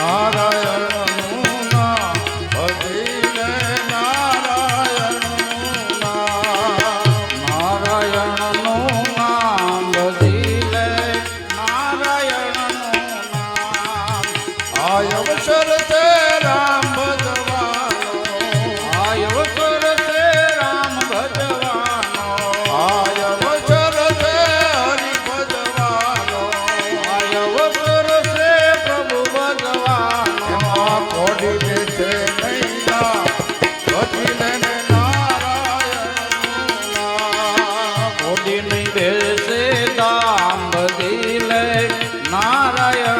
Narayan Narayan.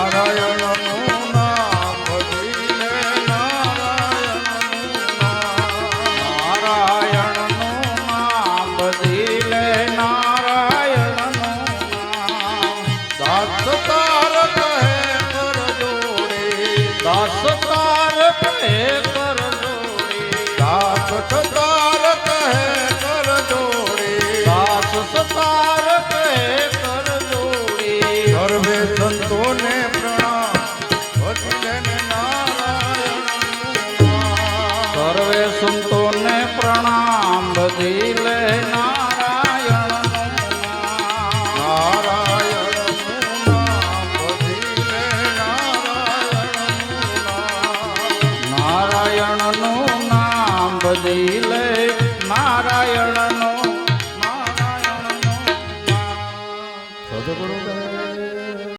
Narayana સર્વે સંતોને પ્રણામ. બધી લેના